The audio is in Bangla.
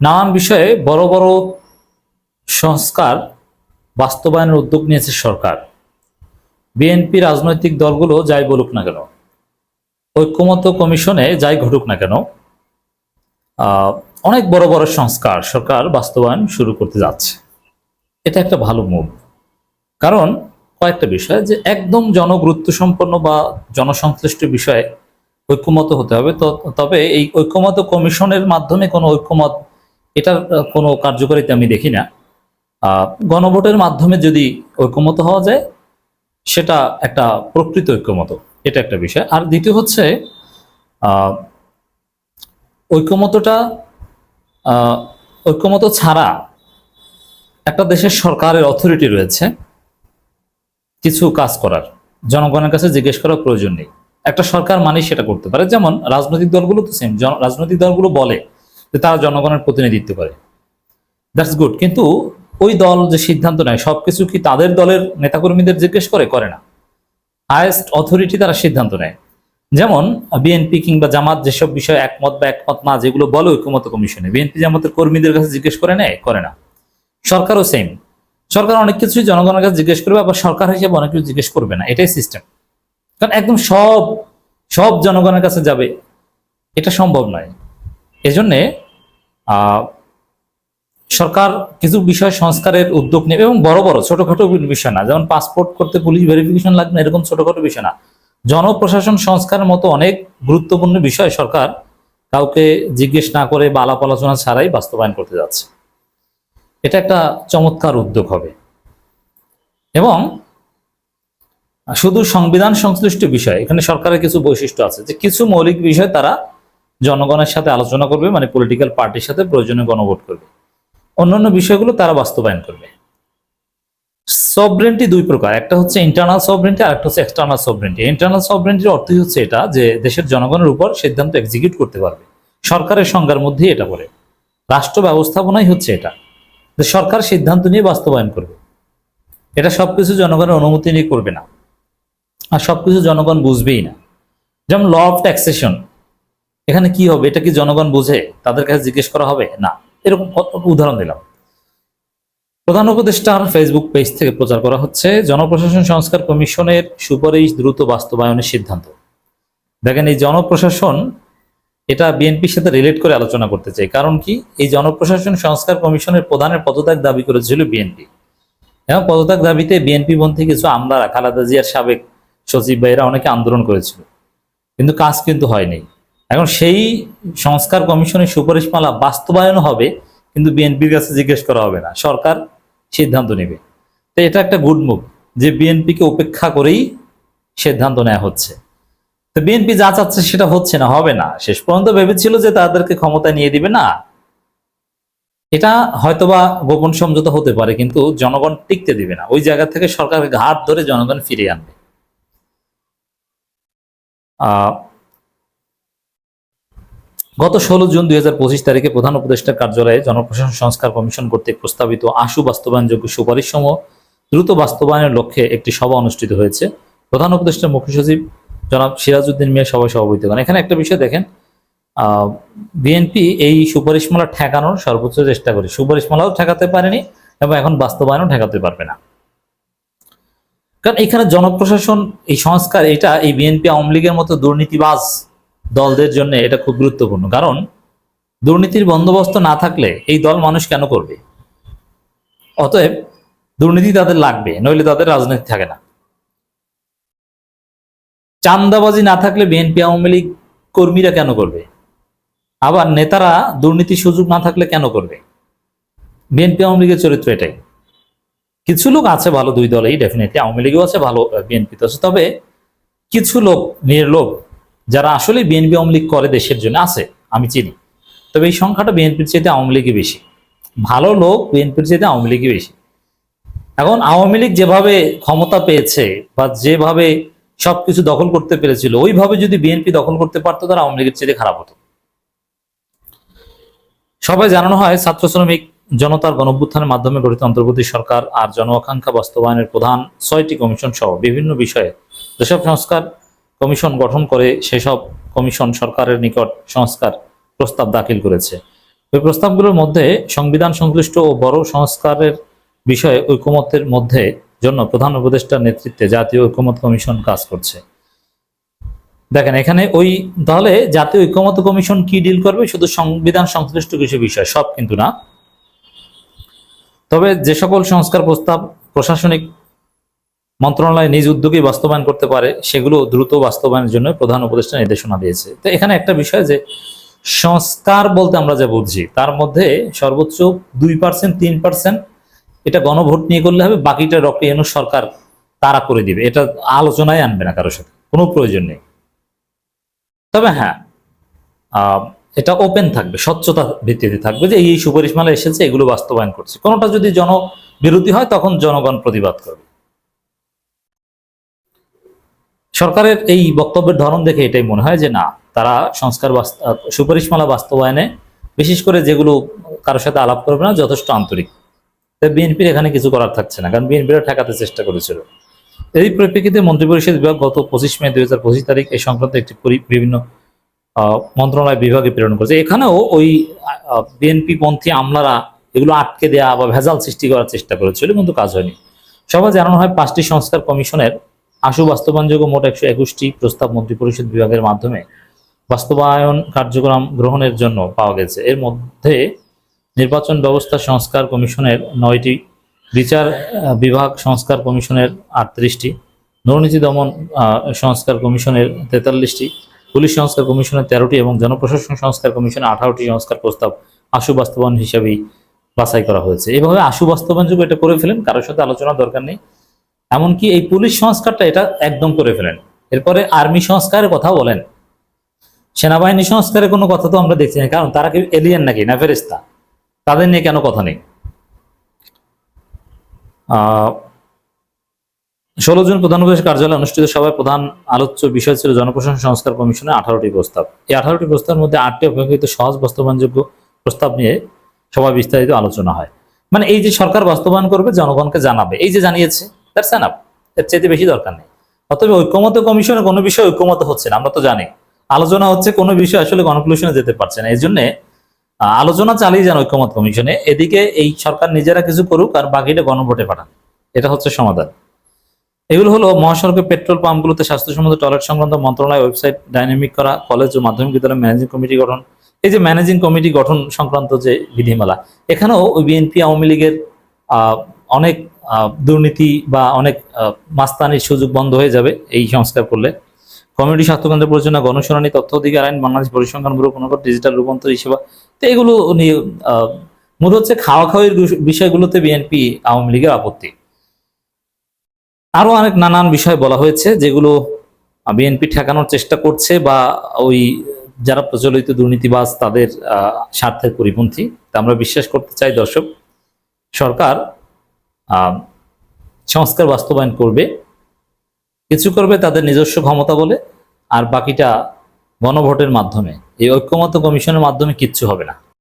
নানান বিষয়ে বড় বড় সংস্কার বাস্তবায়নের উদ্যোগ নিয়েছে সরকার। বিএনপি রাজনৈতিক দলগুলো যাই বলুক না কেন ঐক্যমত কমিশনে যাই ঘটুক না কেন অনেক বড় বড় সংস্কার সরকার বাস্তবায়ন শুরু করতে যাচ্ছে। এটা একটা ভালো মুভ কারণ কয়েকটা বিষয়, যে একদম জনগুরুত্ব সম্পন্ন বা জনসংশ্লিষ্ট বিষয়ে ঐক্যমত হতে হবে তবে এই ঐক্যমত কমিশনের মাধ্যমে কোনো ঐক্যমত এটার কোনো কার্যকারিতা আমি দেখি না। গণভোটের মাধ্যমে যদি ঐক্যমত হওয়া যায়, সেটা একটা প্রকৃত ঐক্যমত, এটা একটা বিষয়। আর দ্বিতীয় হচ্ছে ঐক্যমতটা ঐক্যমত ছাড়া একটা দেশের সরকারের অথরিটি রয়েছে কিছু কাজ করার। জনগণের কাছে জিজ্ঞেস করার প্রয়োজন নেই। একটা সরকার মানে সেটা করতে পারে। যেমন রাজনৈতিক দলগুলো তো সেম রাজনৈতিক দলগুলো বলে যে তারা জনগণের প্রতিনিধিত্ব করে। দ্যাটস গুড কিন্তু ওই দল যে সিদ্ধান্ত নেয়, সবকিছু কি তাদের দলের নেতাকর্মীদের জিজ্ঞেস করে? করে না। হায়েস্ট অথরিটি তারা সিদ্ধান্ত নেয়। যেমন বিএনপি কিংবা জামাত যেসব বিষয়ে একমত বা একমত না, যেগুলো বলে ঐক্যমত কমিশনে বিএনপি জামাতের কর্মীদের কাছে জিজ্ঞেস করে নেয়? করে না। সরকারও সেম সরকার অনেক কিছুই জনগণের কাছে জিজ্ঞেস করবে, আবার সরকার হিসেবে অনেক কিছু জিজ্ঞেস করবে না। এটাই সিস্টেম কারণ একদম সব সব জনগণের কাছে যাবে। এটা সম্ভব নয়। এজন্যে সরকার কিছু বিষয় সংস্কারের উদ্যোগ নেবে এবং বড় বড়, ছোটখাটো বিষয় না। যেমন পাসপোর্ট করতে পুলিশ ভেরিফিকেশন লাগবে না, এরকম ছোটখাটো বিষয় না। জনপ্রশাসন সংস্কারের মতো অনেক গুরুত্বপূর্ণ বিষয় সরকার কাউকে জিজ্ঞেস না করে বা আলাপ আলোচনা ছাড়াই বাস্তবায়ন করতে যাচ্ছে। এটা একটা চমৎকার উদ্যোগ হবে। এবং শুধু সংবিধান সংশ্লিষ্ট বিষয়, এখানে সরকারের কিছু বৈশিষ্ট্য আছে যে কিছু মৌলিক বিষয় তারা জনগণের সাথে আলোচনা করবে মানে পলিটিক্যাল পার্টির সাথে প্রয়োজনীয় গণভোট করবে। অন্যান্য বিষয়গুলো তারা বাস্তবায়ন করবে। সবরেন্টি দুই প্রকার, একটা হচ্ছে ইন্টারনাল সবরেন্টি আর একটা হচ্ছে এক্সটার্নাল সবরেন্টি ইন্টারনাল সবরেন্টির অর্থই হচ্ছে এটা যে দেশের জনগণের উপর সিদ্ধান্ত এক্সিকিউট করতে পারবে। সরকারের সংজ্ঞার মধ্যেই এটা পড়ে। রাষ্ট্র ব্যবস্থাপনাই হচ্ছে এটা। যে সরকার সিদ্ধান্ত নিয়ে বাস্তবায়ন করবে। এটা সবকিছু জনগণের অনুমতি নিয়ে করবে না। আর সবকিছু জনগণ বুঝবেই না। যেমন ল অফ ট্যাক্সেশন এখানে কি হবে? এটা কি জনগণ বুঝে তাদের কাছে জিজ্ঞেস করা হবে? না। এরকম উদাহরণ দিলাম। প্রধান উপদেষ্টার ফেসবুক পেজ থেকে প্রচার করা হচ্ছে, জনপ্রশাসন সংস্কার কমিশনের সুপারিশ দ্রুত বাস্তবায়নের সিদ্ধান্ত। দেখেন, এই জনপ্রশাসন এটা বিএনপির সাথে রিলেট করে আলোচনা করতে চাই কারণ কি? এই জনপ্রশাসন সংস্কার কমিশনের প্রধানের পদত্যাগ দাবি করেছিল বিএনপি। এবং পদত্যাগ দাবিতে বিএনপি পন্থী কিছু আমলারা, খালাদা জিয়ার সাবেক সচিব ভাইয়েরা অনেকে আন্দোলন করেছিল। কিন্তু কাজ কিন্তু হয়নি। এখন সেই সংস্কার কমিশনের সুপারিশমালা বাস্তবায়ন হবে, কিন্তু বিএনপির কাছে জিজ্ঞেস করা হবে না। সরকার সিদ্ধান্ত নেবে। তো এটা একটা গুড মুভ যে বিএনপিকে উপেক্ষা করেই সিদ্ধান্ত নেওয়া হচ্ছে। তো বিএনপি যা চাচ্ছে সেটা হচ্ছে না, হবে না। শেষ পর্যন্ত ভেবেছিল যে তাদেরকে ক্ষমতা নিয়ে দিবে, না। এটা হয়তোবা গোপন সমঝোতা হতে পারে, কিন্তু জনগণ টিকতে দিবে না। ওই জায়গা থেকে সরকারকে ঘাট ধরে জনগণ ফিরিয়ে আনবে। আহ গত ষোলো জুন দুই হাজার পঁচিশ তারিখে প্রধান উপদেষ্টার কার্যালয়ে জনপ্রশাসন সংস্কার কমিশন কর্তৃক প্রস্তাবিত আশু বাস্তবায়নযোগ্য সুপারিশ সমূহ দ্রুত বাস্তবায়নের লক্ষ্যে একটি সভা অনুষ্ঠিত হয়েছে। প্রধান উপদেষ্টার মুখ্য সচিব জনাব সিরাজউদ্দিন মিয়া সভায় সভাপতি করেন। এখানে একটা বিষয় দেখেন বিএনপি এই সুপারিশমালা ঠেকানোর সর্বোচ্চ চেষ্টা করে। সুপারিশমালাও ঠেকাতে পারেনি এবং এখন বাস্তবায়নও ঠেকাতে পারবে না। কারণ এখানে জনপ্রশাসন, এই সংস্কার, এটা এই বিএনপি আওয়ামী লীগের মতো দুর্নীতিবাজ দলদের জন্য এটা খুব গুরুত্বপূর্ণ। কারণ দুর্নীতির বন্দোবস্ত না থাকলে এই দল মানুষ কেন করবে? অতএব দুর্নীতি তাদের লাগবে, নইলে তাদের রাজনীতি থাকে না। চান্দাবাজি না থাকলে বিএনপি, আওয়ামী লীগ কর্মীরা কেন করবে? আবার নেতারা দুর্নীতির সুযোগ না থাকলে কেন করবে? বিএনপি, আওয়ামী লীগের চরিত্র এটাই। কিছু লোক আছে ভালো দুই দলেই ডেফিনেটলি আওয়ামী লীগও আছে, ভালো বিএনপি তো আছে। তবে কিছু লোক নির্লোভ যারা আসলে বিএনপি আওয়ামী লীগ করে দেশের জন্য, আছে, আমি চিনি। তবে এই সংখ্যাটা বিএনপির চাইতে আওয়ামী লীগই বেশি। ভালো লোক বিএনপির চাইতে আওয়ামী লীগই বেশি। এখন আওয়ামী লীগ যেভাবে ক্ষমতা পেয়েছে বা যেভাবে সবকিছু দখল করতে পেরেছিল, ওইভাবে যদি বিএনপি দখল করতে পারতো তারা আওয়ামী লীগের চেয়ে খারাপ হতো। সবাই জানানো হয়, ছাত্র শ্রমিক জনতার গণভ্যুত্থানের মাধ্যমে গঠিত অন্তর্বর্তী সরকার আর জন আকাঙ্ক্ষা বাস্তবায়নের প্রধান ছয়টি কমিশন সহ বিভিন্ন বিষয়ে যেসব সংস্কার কমিশন গঠন করে সেসব কমিশন সরকারের নিকট সংস্কার প্রস্তাব দাখিল করেছে। ওই প্রস্তাবগুলোর মধ্যে সংবিধান সংশ্লিষ্ট ও বড় সংস্কারের বিষয়ে ঐকমত্যের মধ্যে জন্য প্রধান উপদেষ্টার নেতৃত্বে জাতীয় ঐকমত কমিশন কাজ করছে। দেখেন, এখানে ওই তাহলে জাতীয় ঐকমত কমিশন কি ডিল করবে? শুধু সংবিধান সংশ্লিষ্ট কিছু বিষয়, সব কিন্তু না। তবে যে সকল সংস্কার প্রস্তাব প্রশাসনিক মন্ত্রণালয় নিজ উদ্যোগে বাস্তবায়ন করতে পারে সেগুলো দ্রুত বাস্তবায়নের জন্য প্রধান উপদেষ্টা নির্দেশনা দিয়েছে। তো এখানে একটা বিষয় যে, সংস্কার বলতে আমরা যা বুঝছি তার মধ্যে সর্বোচ্চ দুই পার্সেন্ট তিন পার্সেন্ট এটা গণভোট নিয়ে করলে হবে, বাকিটা ডক্টর সরকার তারা করে দিবে। এটা আলোচনায় আনবে না কারোর সাথে, কোনো প্রয়োজন নেই। তবে হ্যাঁ এটা ওপেন থাকবে, স্বচ্ছতা ভিত্তিতে থাকবে যে, এই সুপারিশমালা এসেছে, এগুলো বাস্তবায়ন করছে। কোনোটা যদি জনবিরোধী হয়, তখন জনগণ প্রতিবাদ করবে। সরকারের এই বক্তব্যের ধরন দেখে এটাই মনে হয় যে না, তারা সংস্কার সুপারিশমালা বাস্তবায়নে বিশেষ করে যেগুলো কারোর সাথে আলাপ করবে না, যথেষ্ট আন্তরিক। বিএনপির এখানে কিছু করার থাকছে না, কারণ বিএনপিরা ঠেকাতে চেষ্টা করেছিল। এই পরিপ্রেক্ষিতে মন্ত্রিপরিষদ বিভাগ গত পঁচিশ মে দুই হাজার পঁচিশ তারিখ এই সংক্রান্ত একটি বিভিন্ন মন্ত্রণালয় বিভাগে প্রেরণ করেছে। এখানেও ওই বিএনপি পন্থী আমলারা এগুলো আটকে দেওয়া বা ভেজাল সৃষ্টি করার চেষ্টা করেছিল, কিন্তু কাজ হয়নি। সবাই জানানো হয় পাঁচটি সংস্কার কমিশনের আশু বাস্তবায়নযোগ্য মোট একশো একুশটি প্রস্তাব মন্ত্রিপরিষদ বিভাগের মাধ্যমে বাস্তবায়ন কার্যক্রম গ্রহণের জন্য পাওয়া গেছে। এর মধ্যে নির্বাচন ব্যবস্থা সংস্কার কমিশনের নয়টি, বিচার বিভাগ সংস্কার কমিশনের আটত্রিশটি, দুর্নীতি দমন সংস্কার কমিশনের তেতাল্লিশটি, পুলিশ সংস্কার কমিশনের তেরোটি এবং জনপ্রশাসন সংস্কার কমিশনের আঠারোটি সংস্কার প্রস্তাব আশু বাস্তবায়ন হিসাবেই বাছাই করা হয়েছে। এভাবে আশু বাস্তবায়নযোগ্য এটা করে ফেলেন, কারোর সাথে আলোচনা দরকার নেই। এমনকি এই পুলিশ সংস্কারটা এটা একদম করে ফেলেন। এরপরে আর্মি সংস্কারের কথা বলেন। সেনাবাহিনী সংস্কারের কোনো কথা তো আমরা দেখছি না, কারণ তারা কি এলিয়েন নাকি? না ফেরেস্তা তাদের নিয়ে কেন কথা নেই? ষোলো জন প্রধান উপদেশ কার্যালয়ে অনুষ্ঠিত সভায় প্রধান আলোচ্য বিষয় ছিল জনপ্রশাসন সংস্কার কমিশনের আঠারোটি প্রস্তাব। এই আঠারোটি প্রস্তাবের মধ্যে আটটি অপেক্ষাকৃত সহজ, বাস্তবায়নযোগ্য প্রস্তাব নিয়ে সভা বিস্তারিত আলোচনা হয়। মানে এই যে সরকার বাস্তবায়ন করবে, জনগণকে জানাবে। এই যে জানিয়েছে দ্যাটস এনাফ এর চাইতে বেশি দরকার নেই। ঐক্যমত কমিশনে কোনো ঐক্যমত হচ্ছে না, আমরা তো জানি। আলোচনা হচ্ছে কোনো বিষয় আসলে কনক্লুশনে যেতে পারছে না। এই জন্যে আলোচনা চালিয়ে যান ঐক্যমত কমিশনে। এদিকে এই সরকার নিজেরা কিছু করুক আর বাকিটা গণভোটে পাঠান। এটা হচ্ছে সমাধান। এগুলো হলো মহাসড়কে পেট্রোল পাম্পগুলোতে স্বাস্থ্যসম্মত টয়লেট সংক্রান্ত মন্ত্রণালয় ওয়েবসাইট ডাইনামিক করা, কলেজ ও মাধ্যমিক বিদ্যালয় ম্যানেজিং কমিটি গঠন। এই যে ম্যানেজিং কমিটি গঠন সংক্রান্ত যে বিধিমালা, এখানেও বিএনপি, আওয়ামী লীগের অনেক দুর্নীতি বা অনেক মাস্তানির সুযোগ বন্ধ হয়ে যাবে এই সংস্কার করলে। কমিউনিটি স্বাস্থ্যকেন্দ্র পরিচালনা, গণশুনানি, তথ্য অধিকার, আইন, বাংলাদেশ পরিসংখ্যান ব্যুরো, পুনর্গঠন, ডিজিটাল রূপান্তর হিসেবে তো এগুলো নিয়ে মূল হচ্ছে খাওয়া খাওয়ির বিষয়গুলোতে বিএনপি আওয়ামী লীগের আপত্তি। আরও অনেক নানান বিষয় বলা হয়েছে যেগুলো বিএনপি ঠেকানোর চেষ্টা করছে বা ওই যারা প্রচলিত দুর্নীতিবাজ তাদের স্বার্থের পরিপন্থী। তা আমরা বিশ্বাস করতে চাই দর্শক, সরকার সংস্কার বাস্তবায়ন করবে, কিছু করবে তাদের নিজস্ব ক্ষমতা বলে, আর বাকিটা গণভোটের মাধ্যমে। এই ঐক্যমত কমিশনের মাধ্যমে কিচ্ছু হবে না।